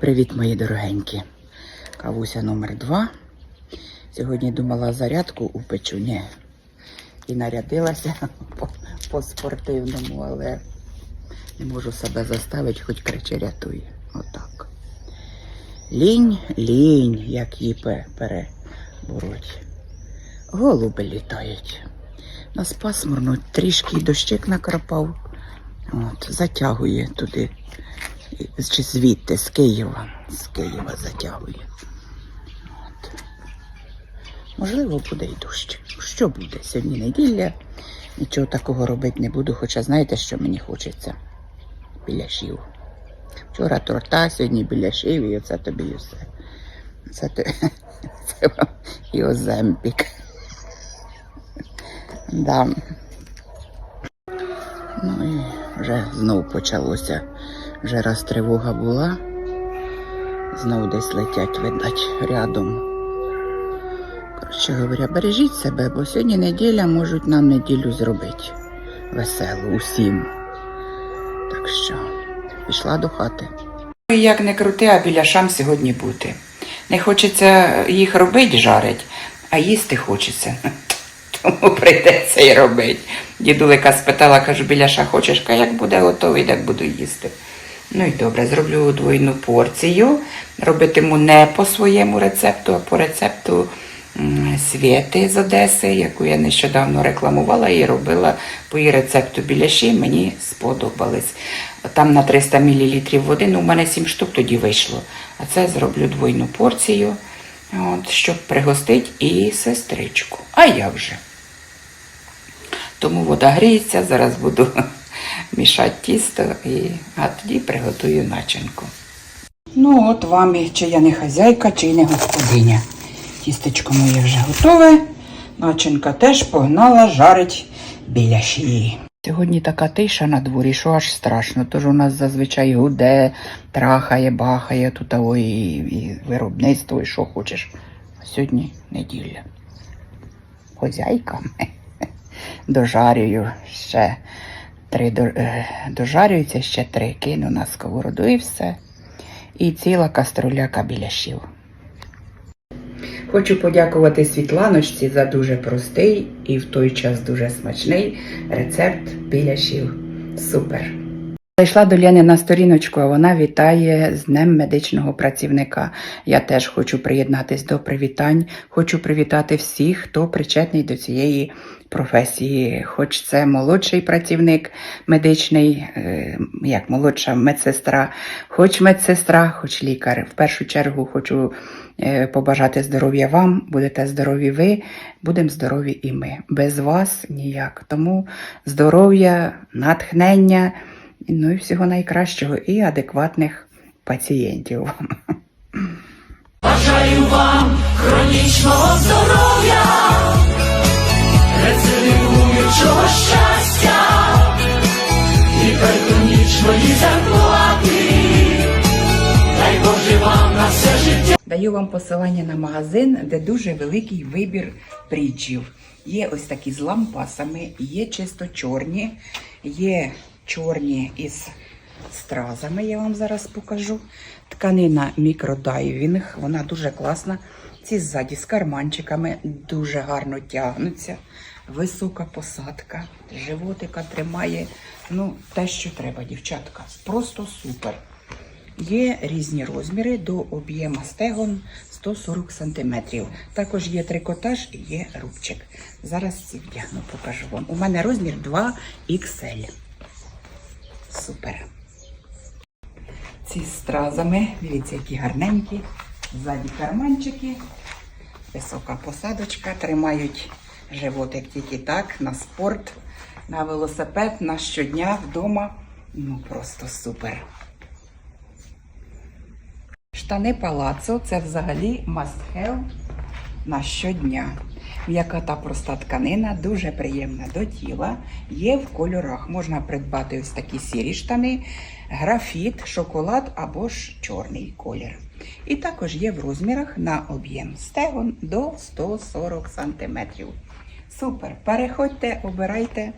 привіт, мої дорогенькі. Кавуся номер 2 Сьогодні думала зарядку упечу, ні. І нарядилася по, по але не можу себе заставити, хоч кричи рятує. Отак. Лінь, лінь, як її пе- перебороть. Голуби літають. Нас пасмурно, трішки дощик накрапав. От, затягує туди. Чи звідти, з Києва. З Києва затягує. От. Можливо, буде і дощ. Що буде? Сьогодні неділя. Нічого такого робити не буду, хоча знаєте, що мені хочеться? Біляшів. Вчора торта, сьогодні біляшів, і оце тобі і все. Це, те- це вам і оземпік. Да. Ну і вже знов почалося. Вже раз тривога була, знов десь летять, видать, рядом. Коротше говоря, бережіть себе, бо сьогодні неділя можуть нам неділю зробити. Веселу усім. Так що, пішла до хати. Як не крути, а біля шам сьогодні бути. Не хочеться їх робити, жарить, а їсти хочеться. Тому прийдеться і робити. Дідулика спитала, кажу, біляша хочеш, Ка як буде готовий, так буду їсти. Ну і добре, зроблю двойну порцію. Робитиму не по своєму рецепту, а по рецепту м, Свєти з Одеси, яку я нещодавно рекламувала і робила по її рецепту біляші. Мені сподобались. Там на 300 мл води, ну у мене 7 штук тоді вийшло. А це зроблю двойну порцію, от, щоб пригостити і сестричку. А я вже. Тому вода гріється, зараз буду мішати тісто, і, а тоді приготую начинку. Ну, от вам і чи я не хазяйка, чи не господиня. Тістечко моє вже готове. Начинка теж погнала жарить біля шиї. Сьогодні така тиша на дворі, що аж страшно. Тож у нас зазвичай гуде, трахає, бахає тут і, і виробництво, і що хочеш. А сьогодні неділя. Хозяйка. Дожарюю ще три е, дожарюється, ще три кину на сковороду і все. І ціла каструляка біляшів. Хочу подякувати Світланочці за дуже простий і в той час дуже смачний рецепт біляшів. Супер! Зайшла до Лєни на сторіночку, а вона вітає з Днем медичного працівника. Я теж хочу приєднатись до привітань. Хочу привітати всіх, хто причетний до цієї професії. Хоч це молодший працівник медичний, е, як молодша медсестра, хоч медсестра, хоч лікар. В першу чергу хочу е, побажати здоров'я вам, будете здорові ви, будемо здорові і ми. Без вас ніяк. Тому здоров'я, натхнення. Ну і всього найкращого і адекватних пацієнтів вам. Бажаю вам хронічного здоров'я, рецидивуючого щастя, гіпертонічної зарплати, дай Боже вам на все життя. Даю вам посилання на магазин, де дуже великий вибір бріджів. Є ось такі з лампасами, є чисто чорні, є чорні із стразами, я вам зараз покажу. Тканина мікродайвінг, вона дуже класна. Ці ззаді з карманчиками дуже гарно тягнуться. Висока посадка, животика тримає. Ну, те, що треба, дівчатка. Просто супер. Є різні розміри до об'єма стегон 140 см. Також є трикотаж і є рубчик. Зараз ці вдягну, покажу вам. У мене розмір 2XL. Супер. Ці стразами, дивіться, які гарненькі. Ззаді карманчики, висока посадочка, тримають животик тільки так, на спорт, на велосипед, на щодня вдома. Ну просто супер. Штани палацо це взагалі must have на щодня. М'яка та проста тканина, дуже приємна до тіла. Є в кольорах. Можна придбати ось такі сірі штани, графіт, шоколад або ж чорний колір. І також є в розмірах на об'єм стегон до 140 см. Супер! Переходьте, обирайте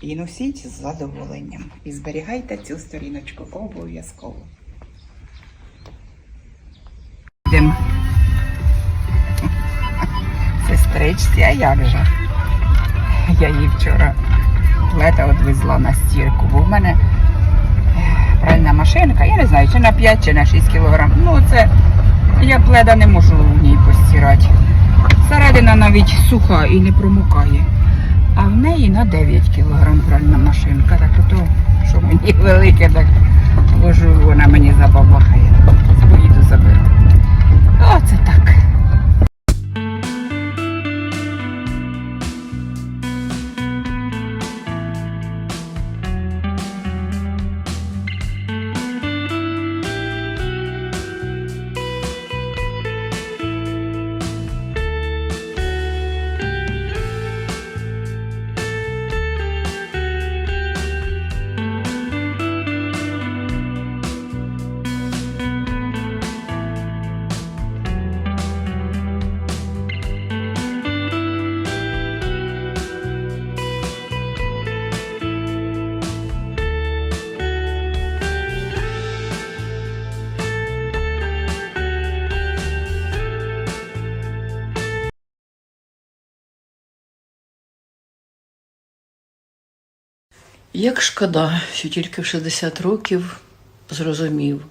і носіть з задоволенням. І зберігайте цю сторіночку обов'язково. Стричці, а як же? Я її вчора плета відвезла на стірку, бо в мене е, пральна машинка, я не знаю, чи на 5, чи на 6 кілограм. Ну, це я пледа не можу в ній постирати. Середина навіть суха і не промокає. А в неї на 9 кілограм пральна машинка. Так ото, що мені велике, так ложу, вона мені забабахає. Як шкода, що тільки в 60 років зрозумів,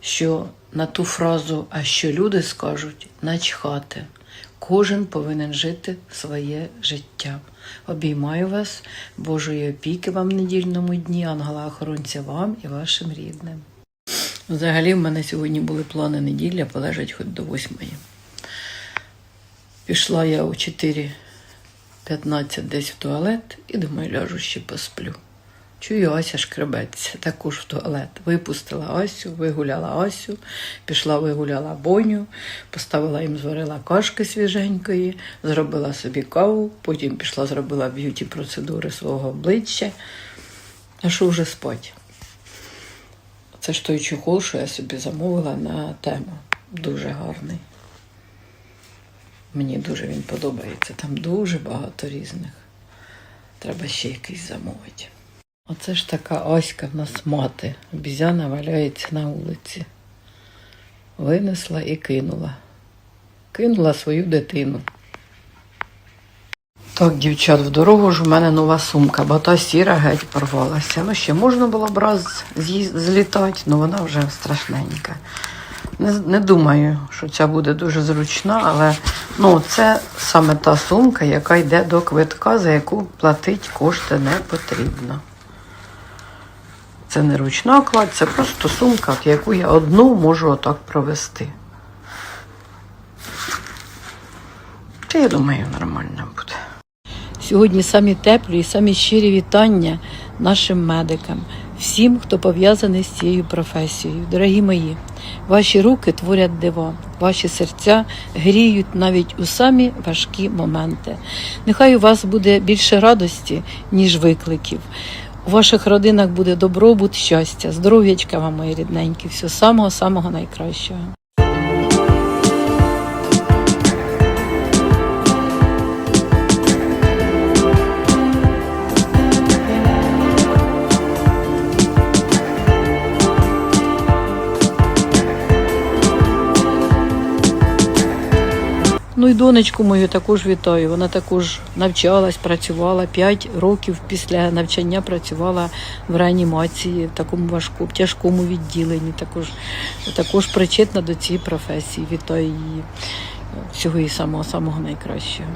що на ту фразу, а що люди скажуть, начхати. Кожен повинен жити своє життя. Обіймаю вас, Божої опіки вам в недільному дні, ангела-охоронця вам і вашим рідним. Взагалі, в мене сьогодні були плани неділя, полежать хоч до восьмої. Пішла я о 4.15 десь в туалет і думаю, ляжу ще посплю. Чую, Ася шкребеться, також в туалет. Випустила Асю, вигуляла Асю, пішла вигуляла Боню, поставила їм, зварила кашки свіженької, зробила собі каву, потім пішла, зробила б'юті процедури свого обличчя. А що вже спать? Це ж той чохол, що я собі замовила на тему. Дуже гарний. Мені дуже він подобається. Там дуже багато різних. Треба ще якийсь замовити. Оце ж така Аська в нас мати. Обізяна валяється на вулиці. Винесла і кинула. Кинула свою дитину. Так, дівчат, в дорогу ж у мене нова сумка, бо та сіра геть порвалася. Ну, ще можна було б раз злітати, але вона вже страшненька. Не, не думаю, що ця буде дуже зручна, але ну, це саме та сумка, яка йде до квитка, за яку платити кошти не потрібно. Це не ручна кладь, це просто сумка, яку я одну можу отак провести. Та я думаю, нормально буде. Сьогодні самі теплі і самі щирі вітання нашим медикам, всім, хто пов'язаний з цією професією. Дорогі мої, ваші руки творять диво, ваші серця гріють навіть у самі важкі моменти. Нехай у вас буде більше радості, ніж викликів. У ваших родинах буде добробут, щастя, здоров'ячка вам, мої рідненькі, всього самого-самого найкращого. Ну і донечку мою також вітаю. Вона також навчалась, працювала 5 років після навчання працювала в реанімації, в такому важкому, тяжкому відділенні. Також, також причетна до цієї професії. Вітаю її. Всього і самого самого найкращого.